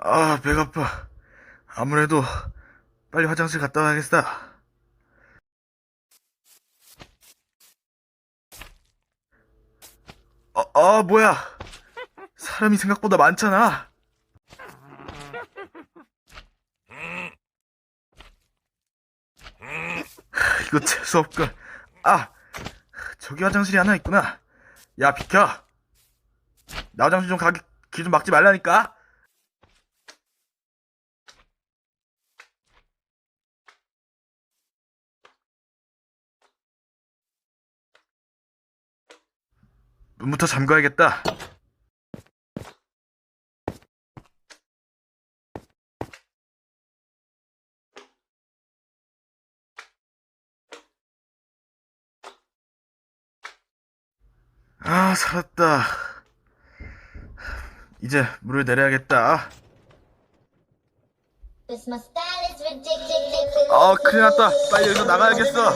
아, 배가 아파. 아무래도 빨리 화장실 갔다 와야겠다. 아, 아, 뭐야. 사람이 생각보다 많잖아. 하, 이거 재수없군. 아, 저기 화장실이 하나 있구나. 야, 비켜. 나 화장실 좀 가기, 길 좀 막지 말라니까. 문부터 잠가야겠다. 아, 살았다. 이제 물을 내려야겠다. This my style is ridiculous. 아, 큰일 났다. 빨리 여기서 나가야겠어.